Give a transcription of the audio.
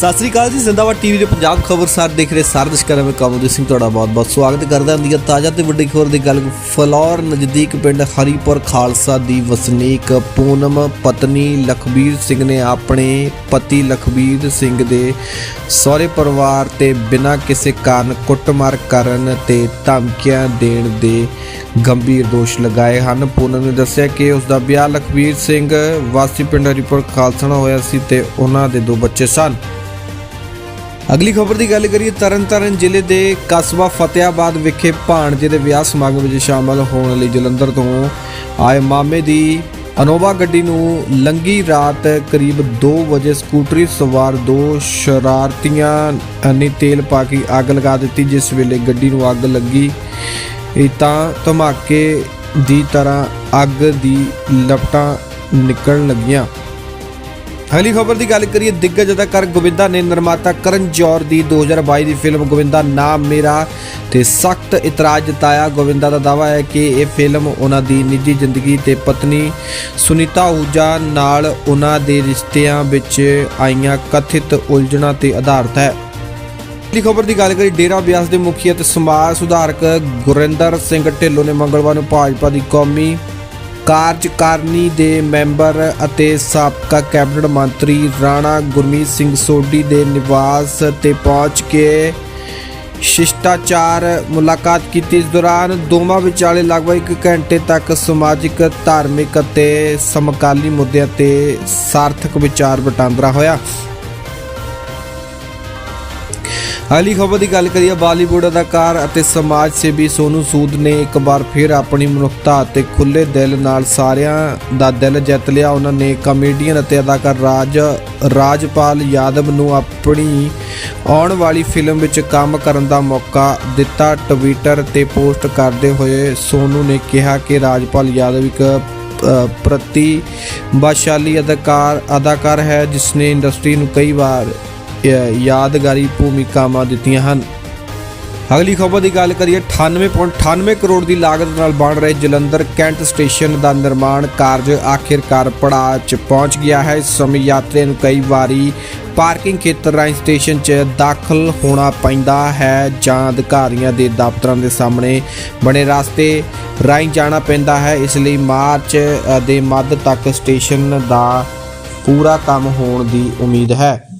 ਸਤਿ ਸ੍ਰੀ ਅਕਾਲ ਜੀ, ਜ਼ਿੰਦਾਬਾਦ ਟੀਵੀ ਦੇ ਪੰਜਾਬ ਖਬਰਸਾਰ ਦੇਖ ਰਹੇ ਸਾਰੇ ਦਰਸ਼ਕਾਂ ਨੂੰ ਕਮਲਦੀਪ ਸਿੰਘ ਤੁਹਾਡਾ ਬਹੁਤ-ਬਹੁਤ ਸਵਾਗਤ ਕਰਦਾ ਹਾਂ। ਦੀ ਤਾਜ਼ਾ ਤੇ ਵੱਡੀ ਖਬਰ ਦੀ ਗੱਲ ਫਲੌਰ ਨਜ਼ਦੀਕ ਪਿੰਡ ਹਰੀਪੁਰ ਖਾਲਸਾ ਦੀ ਵਸਨੀਕ ਪੂਨਮ ਪਤਨੀ ਲਖਬੀਰ ਸਿੰਘ ਨੇ ਆਪਣੇ ਪਤੀ ਲਖਬੀਰ ਸਿੰਘ ਦੇ ਸਹੁਰੇ ਪਰਿਵਾਰ ਤੇ ਬਿਨਾਂ ਕਿਸੇ ਕਾਰਨ ਕੁੱਟਮਾਰ ਕਰਨ ਤੇ ਧਮਕੀਆਂ ਦੇਣ ਦੇ ਗੰਭੀਰ ਦੋਸ਼ ਲਗਾਏ ਹਨ। ਪੂਨਮ ਨੇ ਦੱਸਿਆ ਕਿ ਉਸ ਦਾ ਵਿਆਹ ਲਖਬੀਰ ਸਿੰਘ ਵਾਸੀ ਪਿੰਡ ਹਰੀਪੁਰ ਖਾਲਸਾ ਨਾਲ ਹੋਇਆ ਸੀ ਤੇ ਉਹਨਾਂ ਦੇ ਦੋ ਬੱਚੇ ਸਨ। ਅਗਲੀ ਖਬਰ ਦੀ ਗੱਲ ਕਰੀਏ, ਤਰਨਤਾਰਨ ਜ਼ਿਲ੍ਹੇ ਦੇ ਕਸਬਾ ਫਤਿਆਬਾਦ ਵਿਖੇ ਭਾਣਜੇ ਦੇ ਵਿਆਹ ਸਮਾਗਮ ਵਿੱਚ ਸ਼ਾਮਲ ਹੋਣ ਲਈ ਜਲੰਧਰ ਤੋਂ ਆਏ ਮਾਮੇ ਦੀ ਅਨੋਵਾ ਗੱਡੀ ਨੂੰ ਲੰਗੀ ਰਾਤ ਕਰੀਬ 2 ਵਜੇ ਸਕੂਟਰੀ ਸਵਾਰ ਦੋ ਸ਼ਰਾਰਤੀਆਂ ਨੇ ਤੇਲ ਪਾ ਕੇ ਅੱਗ ਲਗਾ ਦਿੱਤੀ, ਜਿਸ ਵੇਲੇ ਗੱਡੀ ਨੂੰ ਅੱਗ ਲੱਗੀ। ਤਾਂ ਧਮਾਕੇ ਦੀ ਤਰ੍ਹਾਂ ਅੱਗ ਦੀ ਲਪਟਾਂ ਨਿਕਲਣ ਲੱਗੀਆਂ। ਅਗਲੀ ਖਬਰ ਦੀ ਗੱਲ ਕਰੀਏ, ਦਿੱਗਜ ਅਦਾਕਾਰ ਗੋਵਿੰਦਾ ਨੇ ਨਿਰਮਾਤਾ ਕਰਨ ਜੌਰ ਦੀ 2022 ਦੀ ਫਿਲਮ ਗੋਵਿੰਦਾ ਨਾਮ ਮੇਰਾ ਤੇ ਸਖਤ ਇਤਰਾਜ਼ ਜਤਾਇਆ। ਗੋਵਿੰਦਾ ਦਾ ਦਾਅਵਾ ਹੈ ਕਿ ਇਹ ਫਿਲਮ ਉਹਨਾਂ ਦੀ ਨਿੱਜੀ ਜ਼ਿੰਦਗੀ ਤੇ ਪਤਨੀ ਸੁਨੀਤਾ ਊਜਾ ਨਾਲ ਉਹਨਾਂ ਦੇ ਰਿਸ਼ਤਿਆਂ ਵਿੱਚ ਆਈਆਂ ਕਥਿਤ ਉਲਝਣਾਂ ਤੇ ਆਧਾਰਿਤ ਹੈ। ਅਗਲੀ ਖਬਰ ਦੀ ਗੱਲ ਕਰੀ ਡੇਰਾ ਬਿਆਸ ਦੇ ਮੁਖੀ ਅਤੇ ਸਮਾਜ ਸੁਧਾਰਕ ਗੁਰਿੰਦਰ ਸਿੰਘ ਢਿੱਲੋਂ ਨੇ ਮੰਗਲਵਾਰ ਨੂੰ ਭਾਜਪਾ ਦੀ ਕੌਮੀ ਕਾਰਜਕਾਰਨੀ ਦੇ ਮੈਂਬਰ ਅਤੇ ਸਾਬਕਾ ਕੈਬਨਿਟ ਮੰਤਰੀ ਰਾਣਾ ਗੁਰਮੀਤ ਸਿੰਘ ਸੋਢੀ ਦੇ ਨਿਵਾਸ ਤੇ ਪਹੁੰਚ ਕੇ ਸ਼ਿਸ਼ਟਾਚਾਰ ਮੁਲਾਕਾਤ ਕੀਤੀ। ਇਸ ਦੌਰਾਨ ਦੋਵਾਂ ਵਿਚਾਲੇ ਲਗਭਗ 1 ਘੰਟੇ ਤੱਕ ਸਮਾਜਿਕ, ਧਾਰਮਿਕ ਅਤੇ ਸਮਕਾਲੀ ਮੁੱਦਿਆਂ ਤੇ ਸਾਰਥਕ ਵਿਚਾਰ ਵਟਾਂਦਰਾ ਹੋਇਆ। ਅਗਲੀ ਖਬਰ ਦੀ ਗੱਲ ਕਰੀਏ, ਬਾਲੀਵੁੱਡ ਅਦਾਕਾਰ ਅਤੇ ਸਮਾਜ ਸੇਵੀ ਸੋਨੂ ਸੂਦ ਨੇ ਇੱਕ ਵਾਰ ਫਿਰ ਆਪਣੀ ਮਨੁੱਖਤਾ ਅਤੇ ਖੁੱਲ੍ਹੇ ਦਿਲ ਨਾਲ ਸਾਰਿਆਂ ਦਾ ਦਿਲ ਜਿੱਤ ਲਿਆ। ਉਹਨਾਂ ਨੇ ਕਮੇਡੀਅਨ ਅਤੇ ਅਦਾਕਾਰ ਰਾਜ, ਰਾਜਪਾਲ ਯਾਦਵ ਨੂੰ ਆਪਣੀ ਆਉਣ ਵਾਲੀ ਫਿਲਮ ਵਿੱਚ ਕੰਮ ਕਰਨ ਦਾ ਮੌਕਾ ਦਿੱਤਾ। ਟਵਿੱਟਰ ਤੇ ਪੋਸਟ ਕਰਦੇ ਹੋਏ ਸੋਨੂ ਨੇ ਕਿਹਾ ਕਿ ਰਾਜਪਾਲ ਯਾਦਵ ਇੱਕ ਪ੍ਰਤੀਭਾਸ਼ਾਲੀ ਅਦਾਕਾਰ ਅਦਾਕਾਰ ਹੈ, ਜਿਸ ਨੇ ਇੰਡਸਟਰੀ ਨੂੰ ਕਈ ਵਾਰ ਯਾਦਗਾਰੀ ਭੂਮਿਕਾਵਾਂ ਦਿੱਤੀਆਂ ਹਨ। ਅਗਲੀ ਖਬਰ ਦੀ ਗੱਲ ਕਰੀਏ 98.98 ਕਰੋੜ ਦੀ ਲਾਗਤ ਨਾਲ ਬਣ ਰਹੇ ਜਲੰਧਰ ਕੈਂਟ ਸਟੇਸ਼ਨ ਦਾ ਨਿਰਮਾਣ ਕਾਰਜ ਆਖਿਰਕਾਰ ਪੜਾਅ 'ਚ ਪਹੁੰਚ ਗਿਆ ਹੈ। ਇਸ ਸਮੇਂ ਯਾਤਰੀਆਂ ਨੂੰ ਕਈ ਵਾਰੀ ਪਾਰਕਿੰਗ ਖੇਤਰ ਰਾਹੀਂ ਸਟੇਸ਼ਨ 'ਚ ਦਾਖਲ ਹੋਣਾ ਪੈਂਦਾ ਹੈ ਜਾਂ ਅਧਿਕਾਰੀਆਂ ਦੇ ਦਫ਼ਤਰਾਂ ਦੇ ਸਾਹਮਣੇ ਬਣੇ ਰਸਤੇ ਰਾਹੀਂ ਜਾਣਾ ਪੈਂਦਾ ਹੈ। ਇਸ ਲਈ ਮਾਰਚ ਦੇ ਮੱਧ ਤੱਕ ਸਟੇਸ਼ਨ ਦਾ ਪੂਰਾ ਕੰਮ ਹੋਣ ਦੀ ਉਮੀਦ ਹੈ।